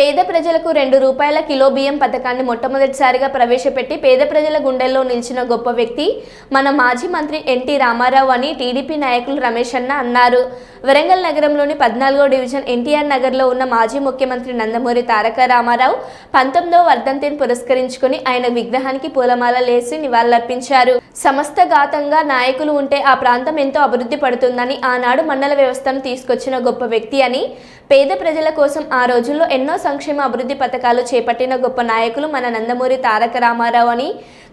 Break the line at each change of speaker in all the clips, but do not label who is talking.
పేద ప్రజలకు రెండు రూపాయల కిలో బియ్యం పథకాన్ని మొట్టమొదటిసారిగా ప్రవేశపెట్టి పేద ప్రజల గుండెల్లో నిలిచిన గొప్ప వ్యక్తి మన మాజీ మంత్రి ఎన్టీ రామారావు అని టీడీపీ నాయకులు రమేష్ అన్న అన్నారు. వరంగల్ నగరంలోని పద్నాలుగో డివిజన్ ఎన్టీఆర్ నగర్లో ఉన్న మాజీ ముఖ్యమంత్రి నందమూరి తారక రామారావు పంతొమ్మిదవ వర్ధంతిని పురస్కరించుకుని ఆయన విగ్రహానికి పూలమాల లేసి నివాళులర్పించారు. సమస్తఘాతంగా నాయకులు ఉంటే ఆ ప్రాంతం ఎంతో అభివృద్ధి పడుతుందని ఆనాడు మండల వ్యవస్థను తీసుకొచ్చిన గొప్ప వ్యక్తి అని పేద ప్రజల కోసం ఆ రోజుల్లో ఎన్నో సంక్షేమ అభివృద్ధి పథకాలు చేపట్టిన గొప్ప నాయకులు మన నందమూరి తారక రామారావు అని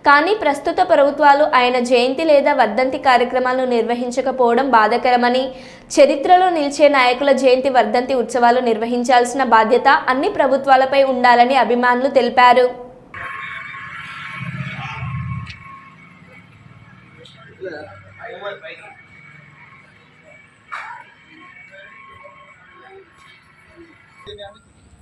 కానీ ప్రస్తుత ప్రభుత్వాలు ఆయన జయంతి లేదా వర్ధంతి కార్యక్రమాలను నిర్వహించకపోవడం బాధాకరమని చరిత్రలో నిలిచే నాయకుల జయంతి వర్ధంతి ఉత్సవాలు నిర్వహించాల్సిన బాధ్యత అన్ని ప్రభుత్వాలపై ఉండాలని అభిమానులు తెలిపారు
Yeah.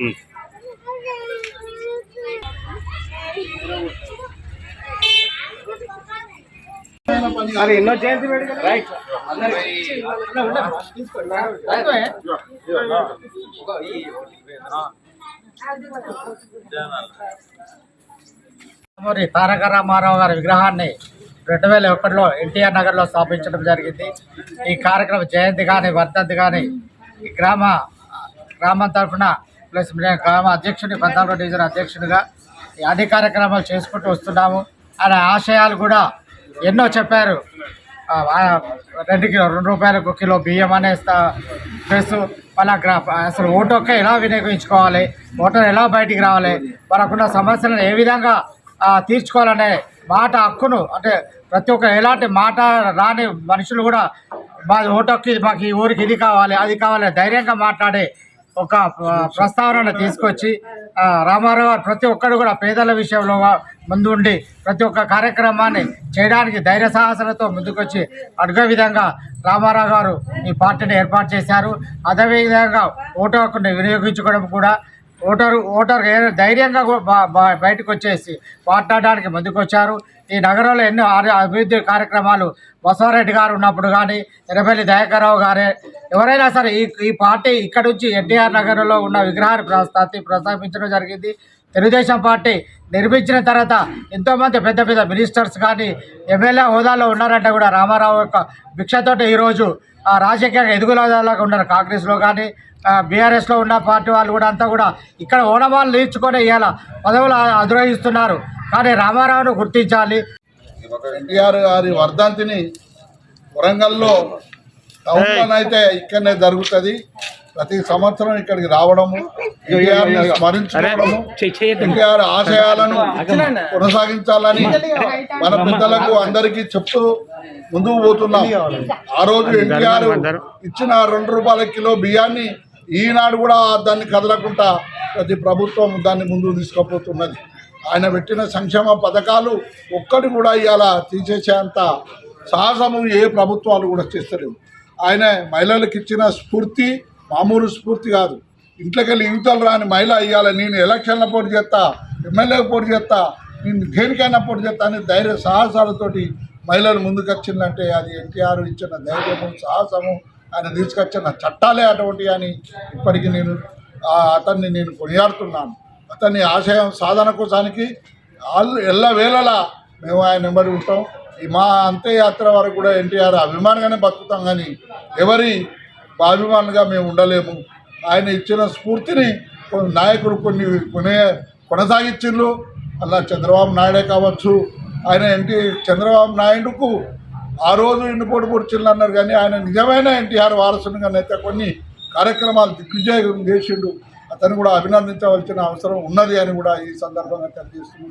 ఉమ్.
అరే ఎన్నో జయంతి రైట్
మరి తారక రామారావు గారి విగ్రహాన్ని రెండు వేల ఒకటిలో ఎన్టీఆర్ నగర్లో స్థాపించడం జరిగింది. ఈ కార్యక్రమం జయంతి కానీ వర్ధంతి కానీ ఈ గ్రామ గ్రామం తరఫున ప్లస్ గ్రామ అధ్యక్షుడిని పద్నాలుగో డివిజన్ అధ్యక్షుడిగా ఈ అన్ని కార్యక్రమాలు చేసుకుంటూ వస్తున్నాము. ఆయన ఆశయాలు కూడా ఎన్నో చెప్పారు. రెండు కిలో రెండు రూపాయలకు కిలో బియ్యం అనే స్థా- ప్లస్ మన గ్రా అసలు ఓటు ఒక్క ఎలా వినియోగించుకోవాలి ఓటర్ ఎలా బయటికి రావాలి మనకున్న సమస్యలను ఏ విధంగా తీర్చుకోవాలనే మాట హక్కును అంటే ప్రతి ఒక్క ఎలాంటి మాట రాని మనుషులు కూడా మా ఓటు హక్కు ఇది మాకు ఈ ఊరికి ఇది కావాలి అది కావాలి ధైర్యంగా మాట్లాడే ఒక ప్రస్తావనను తీసుకొచ్చి రామారావు గారు ప్రతి ఒక్కరు కూడా పేదల విషయంలో ముందు ఉండి ప్రతి ఒక్క కార్యక్రమాన్ని చేయడానికి ధైర్య సాహసాలతో ముందుకొచ్చి అడుగే విధంగా రామారావు గారు ఈ పార్టీని ఏర్పాటు చేశారు. అదేవిధంగా ఓటు హక్కుని వినియోగించుకోవడం కూడా ఓటరు ఓటర్ ధైర్యంగా బయటకు వచ్చేసి మాట్లాడడానికి ముందుకొచ్చారు. ఈ నగరంలో ఎన్నో అభివృద్ధి కార్యక్రమాలు బసవరెడ్డి గారు ఉన్నప్పుడు కానీ ఎర్రపల్లి దయాకర్రావు గారే ఎవరైనా సరే ఈ ఈ పార్టీ ఇక్కడ నుంచి ఎన్టీఆర్ నగరంలో ఉన్న విగ్రహాన్ని ప్రస్తాపి ప్రస్తాపించడం జరిగింది. తెలుగుదేశం పార్టీ నిర్మించిన తర్వాత ఎంతోమంది పెద్ద పెద్ద మినిస్టర్స్ కానీ ఎమ్మెల్యే హోదాలో ఉన్నారంటే కూడా రామారావు యొక్క భిక్షతోటి ఈరోజు ఆ రాజకీయంగా ఎదుగులాగా ఉన్నారు. కాంగ్రెస్లో కానీ బీఆర్ఎస్లో ఉన్న పార్టీ వాళ్ళు కూడా అంతా కూడా ఇక్కడ ఓనమాలు నేర్చుకొని ఇవాళ పదవులు అధిరోహిస్తున్నారు. కానీ రామారావును గుర్తించాలి.
ఎన్టీఆర్ గారి వర్ధంతిని వరంగల్లో టౌన్లోనైతే అయితే ఇక్కడనే జరుగుతుంది. ప్రతి సంవత్సరం ఇక్కడికి రావడము ఎన్టీఆర్ స్మరించుకోవడము. ఎన్టీఆర్ ఆశయాలను కొనసాగించాలని మన పెద్దలకు అందరికీ చెప్తూ ముందుకు పోతున్నాం. ఆ రోజు ఎన్టీఆర్ ఇచ్చిన రెండు రూపాయల కిలో బియ్యాన్ని ఈనాడు కూడా దాన్ని కదలకుండా ప్రతి ప్రభుత్వం దాన్ని ముందుకు తీసుకుపోతున్నది. ఆయన పెట్టిన సంక్షేమ పథకాలు ఒక్కటి కూడా ఇవాళ తీసేసేంత సాహసము ఏ ప్రభుత్వాలు కూడా చేస్తలేవు. ఆయన మహిళలకు ఇచ్చిన స్ఫూర్తి మామూలు స్ఫూర్తి కాదు. ఇంట్లోకి వెళ్ళి యువతలు రాని మహిళ అయ్యాలి నేను ఎలక్షన్ల పోటీ చేస్తా ఎమ్మెల్యేకి పోటీ చేస్తా నేను దేనికైనా పోటీ చేస్తా అని ధైర్య సాహసాలతోటి మహిళలు ముందుకు వచ్చిందంటే అది ఎన్టీఆర్ ఇచ్చిన ధైర్యము సాహసము ఆయన తీసుకొచ్చిన చట్టాలే అటువంటి అని ఇప్పటికీ నేను అతన్ని నేను కొనియాడుతున్నాను. అతని ఆశయం సాధన కోసానికి ఎల్ల ఎల్లవేళలా మేము ఆయన నెంబడి ఉంటాం. ఈ మా అంత్యయాత్ర వరకు కూడా ఎన్టీఆర్ అభిమానిగానే బతుకుతాం కానీ ఎవరి అభిమానులుగా మేము ఉండలేము. ఆయన ఇచ్చిన స్ఫూర్తిని కొన్ని నాయకుడు కొన్ని కొనే కొనసాగించిండ్రు. అలా చంద్రబాబు నాయుడే కావచ్చు. ఆయన ఎన్టీ చంద్రబాబు నాయుడుకు ఆ రోజు ఇండిపోటు పొడిచిల్లు అన్నారు కానీ ఆయన నిజమైన ఎన్టీఆర్ వారసునిగానైతే కొన్ని కార్యక్రమాలు దిగ్విజయం చేసిండు. అతను కూడా అభినందించవలసిన అవసరం ఉన్నది అని కూడా ఈ సందర్భంగా తెలియజేస్తూ